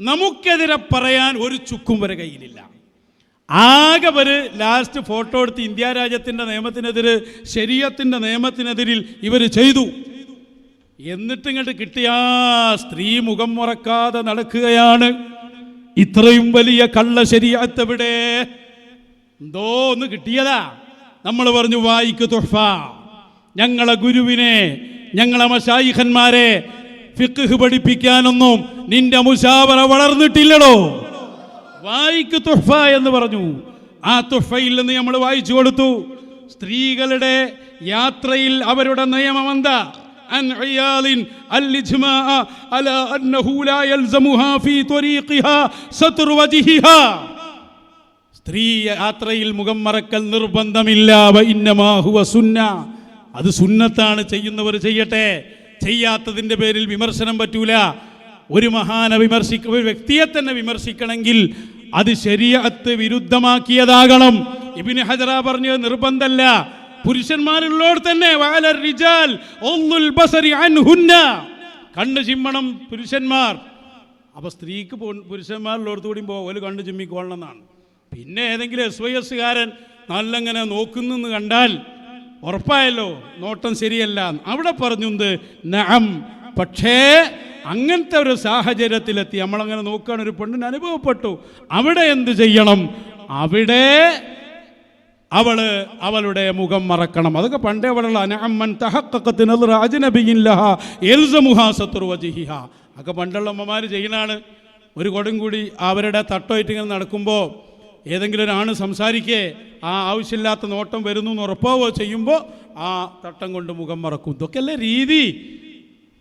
നമുക്കെതിരെ പറയാൻ ഒരു ചുക്കും വരെ കയ്യിലില്ല. ആകെ വരെ ലാസ്റ്റ് ഫോട്ടോ എടുത്ത് ഇന്ത്യ രാജ്യത്തിന്റെ നിയമത്തിനെതിരെ ശരീരത്തിന്റെ നിയമത്തിനെതിരിൽ ഇവർ ചെയ്തു. എന്നിട്ട് ഇങ്ങോട്ട് കിട്ടിയ സ്ത്രീ മുഖം മുറക്കാതെ നടക്കുകയാണ്. ഇത്രയും വലിയ കള്ള ശരിയാത്തവിടെ എന്തോ ഒന്ന് കിട്ടിയതാ. നമ്മൾ പറഞ്ഞു വായിക്കു തുഫ ഞങ്ങളെ ഗുരുവിനെ ഞങ്ങളെ മഷായിഖന്മാരെ ഫിഖ് പഠിപ്പിക്കാനൊന്നും നിന്റെ മുഷാവറ വളർന്നിട്ടില്ലടോ വായിക്ക് തുഹഫ എന്ന് പറഞ്ഞു ആ തുഹഫയിൽ നിന്ന് നമ്മൾ വായിച്ചു കൊടുത്തു സ്ത്രീകളുടെ യാത്രയിൽ അവരുടെ നിയമം എന്താ عن عيال الإجماع على أنه لا يلزمها في طريقها ستر وجهها സ്ത്രീ യാത്രയിൽ മുഖം മറക്കൽ നിർബന്ധമില്ല വ ഇന്നമാ ഹുവ സുന്ന അത് സുന്നത്താണ് ചെയ്യുന്നവർ ചെയ്യട്ടെ ചെയ്യാത്തതിന്റെ പേരിൽ വിമർശനം പറ്റൂല. ഒരു മഹാന വിമർശിക്ക ഒരു വ്യക്തിയെ തന്നെ വിമർശിക്കണമെങ്കിൽ അത് ശരിയത്ത് വിരുദ്ധമാക്കിയതാകണം. ഇബിന് ഹജറ പറഞ്ഞത് നിർബന്ധമല്ല പുരുഷന്മാരുള്ളോട് തന്നെ കണ്ണ് ചിമ്മണം പുരുഷന്മാർ. അപ്പൊ സ്ത്രീക്ക് പുരുഷന്മാരിലോടത്തു കൂടി പോകൽ കണ്ണ് ചിമ്മിക്കൊള്ളണം എന്നാണ്. പിന്നെ ഏതെങ്കിലും എസ് വൈ എസ്സുകാരൻ നല്ലങ്ങനെ നോക്കുന്നെന്ന് കണ്ടാൽ ഉറപ്പായല്ലോ നോട്ടം ശരിയല്ല. അവിടെ പറഞ്ഞു നഹം പക്ഷേ അങ്ങനത്തെ ഒരു സാഹചര്യത്തിലെത്തി നമ്മളങ്ങനെ നോക്കുകയാണ് ഒരു പെണ്ണിന് അനുഭവപ്പെട്ടു. അവിടെ എന്ത് ചെയ്യണം? അവിടെ അവൾ അവളുടെ മുഖം മറക്കണം. അതൊക്കെ പണ്ടേ അവളുള്ള അനഅമ്മൻ തഹക്കത്തിന് ഒക്കെ പണ്ടുള്ള അമ്മമാർ ചെയ്യണാണ് ഒരു കൊടും കൂടി അവരുടെ തട്ടമായിട്ട് നടക്കുമ്പോൾ ഏതെങ്കിലും ഒരാണ് സംസാരിക്കേ ആ ആവശ്യമില്ലാത്ത നോട്ടം വരുന്നു എന്ന് ഉറപ്പാവോ ചെയ്യുമ്പോൾ ആ തട്ടം കൊണ്ട് മുഖം മറക്കും. ഇതൊക്കെയല്ലേ രീതി?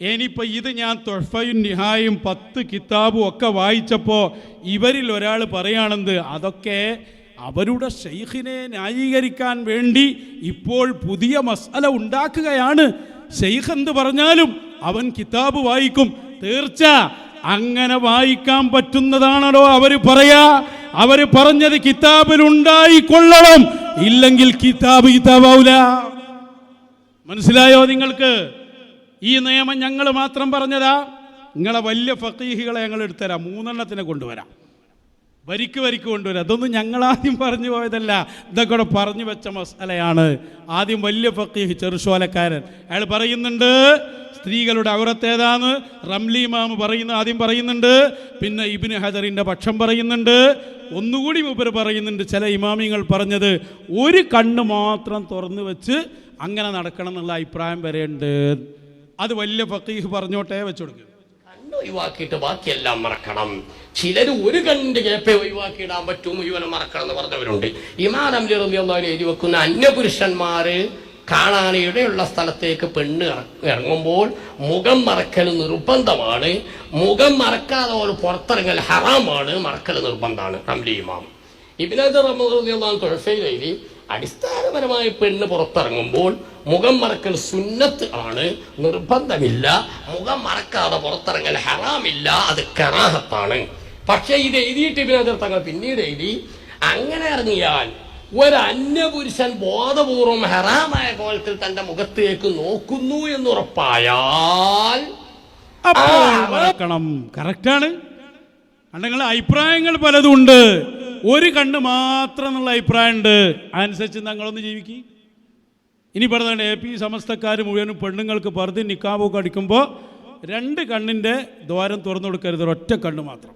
ഇനിയിപ്പോൾ ഇത് ഞാൻ തൊഴഫയും നിഹായും പത്ത് കിതാബും ഒക്കെ വായിച്ചപ്പോൾ ഇവരിൽ ഒരാൾ പറയുകയാണെന്ത് അതൊക്കെ അവരുടെ ഷെയ്ഖിനെ ന്യായീകരിക്കാൻ വേണ്ടി ഇപ്പോൾ പുതിയ മസാല ഉണ്ടാക്കുകയാണ്. ഷെയ്ഖ് എന്ത് പറഞ്ഞാലും അവൻ കിതാബ് വായിക്കും. തീർച്ച. അങ്ങനെ വായിക്കാൻ പറ്റുന്നതാണല്ലോ അവർ പറയാ. അവർ പറഞ്ഞത് കിതാബിൽ ഉണ്ടായിക്കൊള്ളണം. ഇല്ലെങ്കിൽ കിതാബ് കിതാബാവൂല മനസ്സിലായോ നിങ്ങൾക്ക്? ഈ നിയമം ഞങ്ങൾ മാത്രം പറഞ്ഞതാ. നിങ്ങളെ വലിയ ഫക്കീഹികളെ ഞങ്ങൾ എടുത്തുതരാം. മൂന്നെണ്ണത്തിനെ കൊണ്ടുവരാം. വരിക്ക് വരിക്ക് കൊണ്ടുവരാം. അതൊന്നും ഞങ്ങൾ ആദ്യം പറഞ്ഞു പോയതല്ല. ഇതൊക്കെ കൂടെ പറഞ്ഞു വെച്ച മസാലയാണ്. ആദ്യം വലിയ ഫക്കീഹ് ചെറുശോലക്കാരൻ. അയാൾ പറയുന്നുണ്ട് സ്ത്രീകളുടെ ഔറത്തേതാണ് റംലി മാമ് പറയുന്ന ആദ്യം പറയുന്നുണ്ട് പിന്നെ ഇബിന് ഹജറിന്റെ പക്ഷം പറയുന്നുണ്ട്. ഒന്നുകൂടി മൂപ്പർ പറയുന്നുണ്ട് ചില ഇമാമിങ്ങൾ പറഞ്ഞത് ഒരു കണ്ണ് മാത്രം തുറന്നു വെച്ച് അങ്ങനെ നടക്കണം എന്നുള്ള അഭിപ്രായം വരെയുണ്ട്. അത് വലിയ ഫക്കീഹ് പറഞ്ഞോട്ടേ വെച്ചു കൊടുക്കുക ഒഴിവാക്കിയിട്ട് ബാക്കിയെല്ലാം മറക്കണം. ചിലർ ഒരു കണ്ട് ഗ്യാപ്പേ ഒഴിവാക്കിയിടാൻ പറ്റും മുഴുവനും മറക്കണം എന്ന് പറഞ്ഞവരുണ്ട്. ഇമാൻ അംലി റബിയുള്ള എഴുതി വെക്കുന്ന അന്യപുരുഷന്മാര് കാണാൻ ഇടയുള്ള സ്ഥലത്തേക്ക് പെണ്ണ് ഇറങ്ങുമ്പോൾ മുഖം മറക്കൽ നിർബന്ധമാണ്. മുഖം മറക്കാതെ പോലെ പുറത്തിറങ്ങൽ ഹറാമാണ് മറക്കൽ നിർബന്ധമാണ്. റംലി ഇമാം. ഇബിനത് റമദാൻ തൊഴഫയിലെഴുതി അടിസ്ഥാനപരമായി പെണ്ണ് പുറത്തിറങ്ങുമ്പോൾ മുഖം മറക്കൽ സുന്നത്ത് ആണ്. നിർബന്ധമില്ല. മുഖം മറക്കാതെ പുറത്തിറങ്ങൽ ഹറാമില്ല. അത് കറാഹത്താണ്. പക്ഷേ ഇത് എഴുതിയിട്ട് ഇബിനാദർ തങ്ങൾ പിന്നീട് എഴുതി അങ്ങനെ ഇറങ്ങിയാൽ ഒരു അന്യപുരുഷൻ ബോധപൂർവം ഹറാമായ കോലത്തിൽ തന്റെ മുഖത്തേക്ക് നോക്കുന്നു മറക്കണം. കറക്റ്റാണ് നിങ്ങൾ അഭിപ്രായങ്ങൾ പലതും ഉണ്ട് ഒരു കണ്ണ് മാത്രം എന്നുള്ള അഭിപ്രായം ഉണ്ട് അതനുസരിച്ച് ഞങ്ങളൊന്ന് ജീവിക്കി. ഇനി പറഞ്ഞതാണ് എ പി സമസ്തക്കാർ മുഴുവനും പെണ്ണുങ്ങൾക്ക് പറഞ്ഞ് നിക്കാബൊക്കെ അടിക്കുമ്പോൾ രണ്ട് കണ്ണിന്റെ ദ്വാരം തുറന്നു കൊടുക്കരുത് ഒറ്റ കണ്ണ് മാത്രം.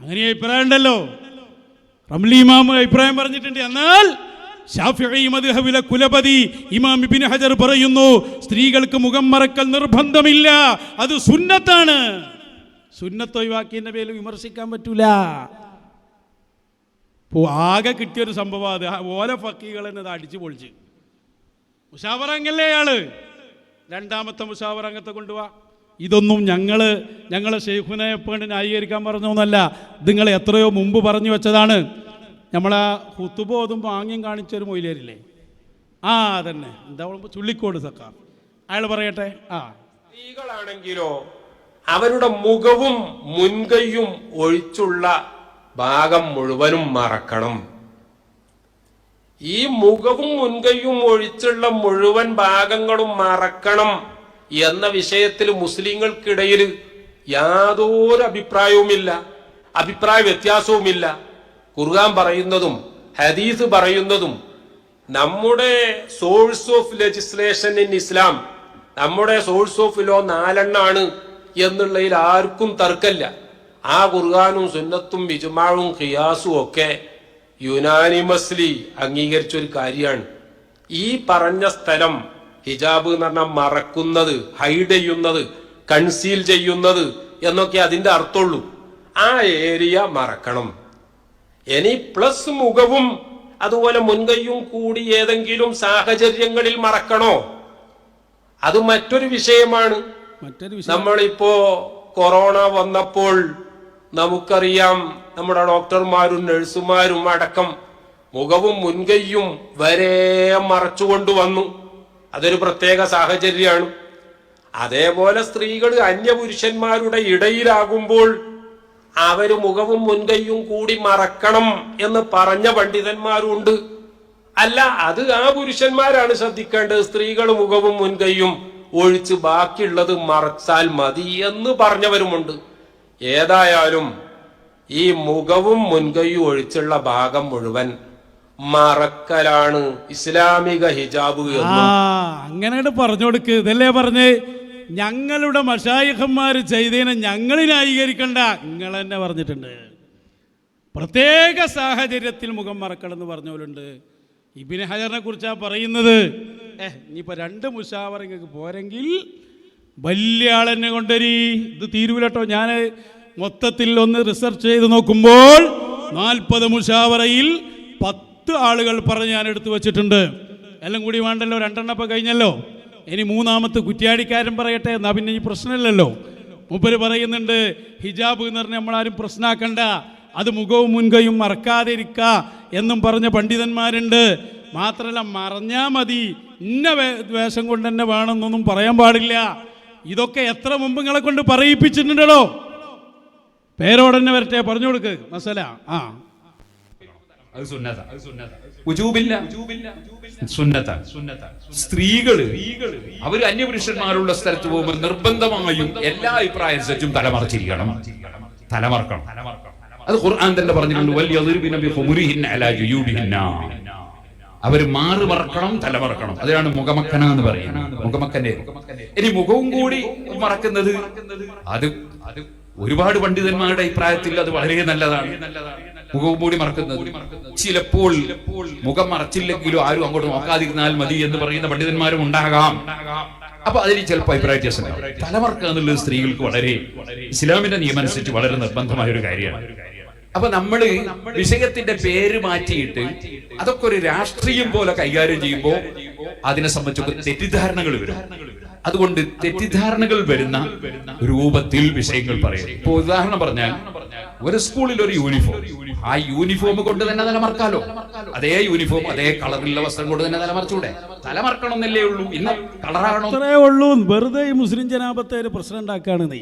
അങ്ങനെ അഭിപ്രായം ഉണ്ടല്ലോ. റംലി ഇമാം അഭിപ്രായം പറഞ്ഞിട്ടുണ്ട്. എന്നാൽ മദ്ഹബിലെ കുലപതി ഇമാം ഇബ്നു ഹജർ പറയുന്നു സ്ത്രീകൾക്ക് മുഖം മറക്കൽ നിർബന്ധമില്ല അത് സുന്നത്താണ്. സുന്നത്ത് ഒഴിവാക്കിയതിന്റെ വിമർശിക്കാൻ പറ്റൂല. ആകെ കിട്ടിയൊരു സംഭവം അത്. ഓല ഫക്കീകൾ എന്നത് അടിച്ചു പൊളിച്ച്. മുഷാവറങ്ങല്ലേ അയാൾ രണ്ടാമത്തെ മുഷാവറങ്ങത്തെ കൊണ്ടുപോവാ ഇതൊന്നും ഞങ്ങൾ ഞങ്ങളെ ഷെയ്ഖുനെ എപ്പോഴും ന്യായീകരിക്കാൻ പറഞ്ഞൊന്നല്ല. നിങ്ങൾ എത്രയോ മുമ്പ് പറഞ്ഞു വെച്ചതാണ്. നമ്മളെ ഹുത്തുബ ഓതുമ്പോൾ കാണിച്ചൊരു മൊയിലേരില്ലേ ആ അതന്നെ. എന്താ ചുള്ളിക്കോട് സക്കാർ. അയാൾ പറയട്ടെ? ആ. സ്ത്രീകളാണെങ്കിലോ അവരുടെ മുഖവും മുൻകൈയും ഒഴിച്ചുള്ള ഭാഗം മുഴുവനും മറക്കണം. ഈ മുഖവും മുൻകൈയും ഒഴിച്ചുള്ള മുഴുവൻ ഭാഗങ്ങളും മറക്കണം എന്ന വിഷയത്തിൽ മുസ്ലിങ്ങൾക്കിടയിൽ യാതൊരു അഭിപ്രായവുമില്ല അഭിപ്രായ വ്യത്യാസവുമില്ല. ഖുർആൻ പറയുന്നതും ഹദീസ് പറയുന്നതും നമ്മുടെ source of legislation in Islam നമ്മുടെ സോഴ്സ് ഓഫ് ലോ നാലെണ്ണാണ് എന്നുള്ളതിൽ ആർക്കും തർക്കമില്ല. ആ ഖുർആാനും സുന്നത്തും ഇജുമാവും ഖിയാസും ഒക്കെ യുനാനിമസ്ലി അംഗീകരിച്ച ഒരു കാര്യമാണ്. ഈ പറഞ്ഞ സ്ഥലം ഹിജാബ് എന്ന് പറഞ്ഞാൽ മറക്കുന്നത് ഹൈഡ് ചെയ്യുന്നത് കൺസീൽ ചെയ്യുന്നത് എന്നൊക്കെ അതിന്റെ അർത്ഥമുള്ളൂ. ആ ഏരിയ മറക്കണം. ഇനി പ്ലസ് മുഖവും അതുപോലെ മുൻകൈയും കൂടി ഏതെങ്കിലും സാഹചര്യങ്ങളിൽ മറക്കണോ? അത് മറ്റൊരു വിഷയമാണ്. നമ്മളിപ്പോ കൊറോണ വന്നപ്പോൾ നമുക്കറിയാം നമ്മുടെ ഡോക്ടർമാരും നഴ്സുമാരും അടക്കം മുഖവും മുൻകൈയും വരെ മറച്ചുകൊണ്ട് വന്നു അതൊരു പ്രത്യേക സാഹചര്യമാണ്. അതേപോലെ സ്ത്രീകൾ അന്യപുരുഷന്മാരുടെ ഇടയിലാകുമ്പോൾ അവർ മുഖവും മുൻകൈയും കൂടി മറക്കണം എന്ന് പറഞ്ഞ പണ്ഡിതന്മാരുണ്ട്. അല്ല അത് ആ പുരുഷന്മാരാണ് ശ്രദ്ധിക്കേണ്ടത്. സ്ത്രീകൾ മുഖവും മുൻകൈയും ഒഴിച്ച് ബാക്കിയുള്ളത് മറച്ചാൽ മതി എന്ന് പറഞ്ഞവരുമുണ്ട്. ഏതായാലും ഈ മുഖവും മുൻകൈയും ഒഴിച്ചുള്ള ഭാഗം മുഴുവൻ മറക്കലാണ് ഇസ്ലാമിക ഹിജാബ് അങ്ങനെ പറഞ്ഞു കൊടുക്ക്. ഇതല്ലേ പറഞ്ഞ്? ഞങ്ങളുടെ മഷായിഹന്മാർ ചെയ്തതിനെ ഞങ്ങൾ ന്യായീകരിക്കണ്ട. നിങ്ങൾ തന്നെ പറഞ്ഞിട്ടുണ്ട്. പ്രത്യേക സാഹചര്യത്തിൽ മുഖം മറക്കണമെന്ന് പറഞ്ഞവരുണ്ട് ഇബിന് ഹജറിനെ കുറിച്ചാണ് പറയുന്നത്. ഏഹ് ഇനിയിപ്പോൾ രണ്ട് മുഷാവർ ഇങ്ങൾക്ക് പോരെങ്കിൽ വലിയ ആളെന്നെ കൊണ്ടുവരി. ഇത് തീരുവിലട്ടോ ഞാൻ മൊത്തത്തിൽ ഒന്ന് റിസർച്ച് ചെയ്ത് നോക്കുമ്പോൾ നാൽപ്പത് മുഷാവറയിൽ പത്ത് ആളുകൾ പറഞ്ഞ് ഞാൻ എടുത്തു വച്ചിട്ടുണ്ട്. എല്ലാം കൂടി വേണ്ടല്ലോ? രണ്ടെണ്ണപ്പം കഴിഞ്ഞല്ലോ. ഇനി മൂന്നാമത്തെ കുറ്റിയാടിക്കാരൻ പറയട്ടെ എന്നാ പിന്നെ ഈ പ്രശ്നമില്ലല്ലോ. മൂപ്പര് പറയുന്നുണ്ട് ഹിജാബ് എന്ന് പറഞ്ഞാൽ നമ്മളാരും പ്രശ്നമാക്കണ്ട അത് മുഖവും മുൻകൈയും മറക്കാതിരിക്ക എന്നും പറഞ്ഞ പണ്ഡിതന്മാരുണ്ട്. മാത്രമല്ല മറഞ്ഞാൽ മതി. ഇന്ന വേഷം കൊണ്ട് തന്നെ വേണമെന്നൊന്നും പറയാൻ പാടില്ല. ഇതൊക്കെ എത്ര മുമ്പ് നിങ്ങളെ കൊണ്ട് പറയിപ്പിച്ചിട്ടുണ്ടല്ലോ? പേരോടന്നെ വരട്ടെ പറഞ്ഞു കൊടുക്ക് മസല. ആ. സ്ത്രീകൾ അവർ അന്യപുരുഷന്മാരുള്ള സ്ഥലത്ത് പോകുമ്പോൾ നിർബന്ധമായും എല്ലാ അഭിപ്രായം അനുസരിച്ചും തലമറച്ചിരിക്കണം. തലമറക്കണം. അത് ഖുർആൻ തന്നെ പറഞ്ഞിട്ടുണ്ട് വലിയ അവർ മാറി മറക്കണം തലമറക്കണം അതിനാണ് മുഖമക്കന എന്ന് പറയുന്നത്. മുഖമക്കന്റെ ഇനി മുഖവും കൂടി മറക്കുന്നത് അത് ഒരുപാട് പണ്ഡിതന്മാരുടെ അഭിപ്രായത്തിൽ അത് വളരെ നല്ലതാണ്. മുഖവും കൂടി മറക്കുന്നത് ചിലപ്പോൾ മുഖം മറച്ചില്ലെങ്കിലും ആരും അങ്ങോട്ട് നോക്കാതിരുന്നാൽ മതി എന്ന് പറയുന്ന പണ്ഡിതന്മാരും ഉണ്ടാകാം. അപ്പൊ അതിന് ചിലപ്പോൾ അഭിപ്രായ വ്യത്യാസം. തലമറക്കുക എന്നുള്ളത് സ്ത്രീകൾക്ക് വളരെ ഇസ്ലാമിന്റെ നിയമം അനുസരിച്ച് വളരെ നിർബന്ധമായ ഒരു കാര്യമാണ്. അപ്പൊ നമ്മൾ വിഷയത്തിന്റെ പേര് മാറ്റിയിട്ട് അതൊക്കെ ഒരു രാഷ്ട്രീയം പോലെ കൈകാര്യം ചെയ്യുമ്പോൾ അതിനെ സംബന്ധിച്ചൊക്കെ തെറ്റിദ്ധാരണകൾ വരും. അതുകൊണ്ട് തെറ്റിദ്ധാരണകൾ വരുന്ന രൂപത്തിൽ വിഷയങ്ങൾ പറയും ഇപ്പൊ ഉദാഹരണം പറഞ്ഞാൽ ഒരു സ്കൂളിൽ ഒരു യൂണിഫോം ആ യൂണിഫോം കൊണ്ട് തന്നെ തലമറക്കാലോ? അതേ യൂണിഫോം അതേ കളറിലുള്ള വസ്ത്രം കൊണ്ട് തന്നെ തലമറച്ചൂടെ? തലമറക്കണം എന്നല്ലേ ഉള്ളൂ. ഇന്ന് കളറാണോ? ഉള്ളൂ. വെറുതെ മുസ്ലിം ജനാപത്തെ ഒരു പ്രശ്നം ഉണ്ടാക്കുകയാണ് നീ.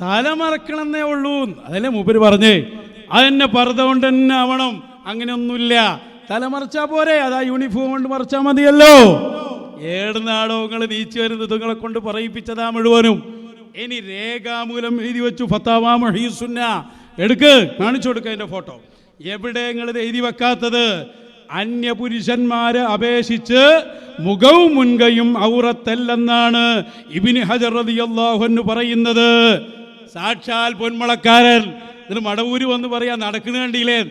തലമറക്കണമെന്നേ ഉള്ളൂ അതല്ലേ മൂപ്പര് പറഞ്ഞേ? അതെന്നെ പർദ്ദ കൊണ്ട് തന്നെ ആവണം. അങ്ങനെയൊന്നുമില്ല. തലമറച്ചാ പോരെ. അതാ യൂണിഫോം കൊണ്ട് മറച്ചാ മതിയല്ലോ. ഏടുന്നാടോ നിങ്ങൾ നീച്ചു വരുന്നത് നിങ്ങളെ കൊണ്ട് പറയിപ്പിച്ചതാ മുഴുവനും. ഇനി രേഖാമൂലം എഴുതി വെച്ചു. ഫത്താവാ എടുക്ക്. കാണിച്ചു കൊടുക്ക എന്റെ ഫോട്ടോ. എവിടെ നിങ്ങൾ എഴുതി വെക്കാത്തത്? അന്യപുരുഷന്മാരെ അപേക്ഷിച്ച് മുഖവും മുൻകൈയും ഔറത്തല്ലെന്നാണ് ഇബിന് ഹജർ റളിയല്ലാഹു അൻഹു പറയുന്നത്. സാക്ഷാൽ പൊന്മളക്കാരൻ. എന്നിട്ട് മടവൂര് വന്ന് പറയാ നടക്കുന്ന കണ്ടില്ലേ?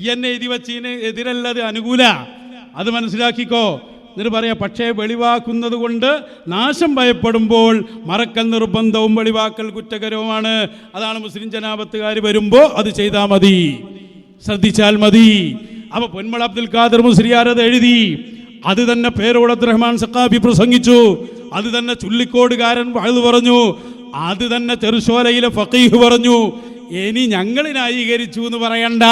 ഈ എന്നെ എഴുതി വച്ചതിന് എതിരല്ലത് അനുകൂല. അത് മനസ്സിലാക്കിക്കോ. എന്നിട്ട് പറയാ പക്ഷേ വെളിവാക്കുന്നത് കൊണ്ട് നാശം ഭയപ്പെടുമ്പോൾ മറക്കൽ നിർബന്ധവും വെളിവാക്കൽ കുറ്റകരവുമാണ്. അതാണ് മുസ്ലിം ജനാപത്തുകാർ വരുമ്പോൾ അത് ചെയ്താൽ മതി. ശ്രദ്ധിച്ചാൽ മതി. അപ്പൊ പൊന്മള അബ്ദുൽ ഖാദർ മുസ്ലിയാർ അത് എഴുതി. അത് തന്നെ പേരോട് റഹ്മാൻ സക്കാബി പ്രസംഗിച്ചു. അത് തന്നെ ചുള്ളിക്കോടുകാരൻ വാഴ്ന്നു പറഞ്ഞു. അത് തന്നെ ചെറുശോലയിലെ ഫക്കീഹ് പറഞ്ഞു. ഇനി ഞങ്ങൾ ന്യായീകരിച്ചു എന്ന് പറയണ്ട.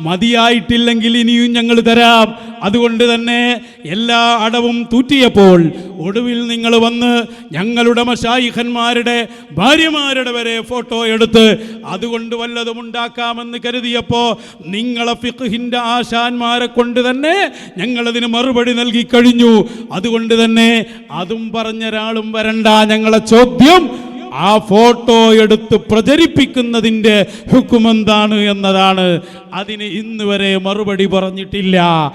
മതിയായിട്ടില്ലെങ്കിൽ ഇനിയും ഞങ്ങൾ തരാം. അതുകൊണ്ട് തന്നെ എല്ലാ അടവും തൂറ്റിയപ്പോൾ ഒടുവിൽ നിങ്ങൾ വന്ന് ഞങ്ങളുടെ മഷായിഖന്മാരുടെ ഭാര്യമാരുടെ വരെ ഫോട്ടോ എടുത്ത് അതുകൊണ്ട് വല്ലതും ഉണ്ടാക്കാമെന്ന് കരുതിയപ്പോൾ നിങ്ങളെ ഫിഖ്ഹിന്റെ ആശാന്മാരെ കൊണ്ട് തന്നെ ഞങ്ങളതിന് മറുപടി നൽകി കഴിഞ്ഞു. അതുകൊണ്ട് തന്നെ അതും പറഞ്ഞൊരാളും വരണ്ട. ഞങ്ങളെ ചോദ്യം ആ ഫോട്ടോ എടുത്ത് പ്രചരിപ്പിക്കുന്നതിന്റെ ഹുക്കുമെന്താണ് എന്നതാണ് അതിന് ഇന്ന് വരെ മറുപടി പറഞ്ഞിട്ടില്ല.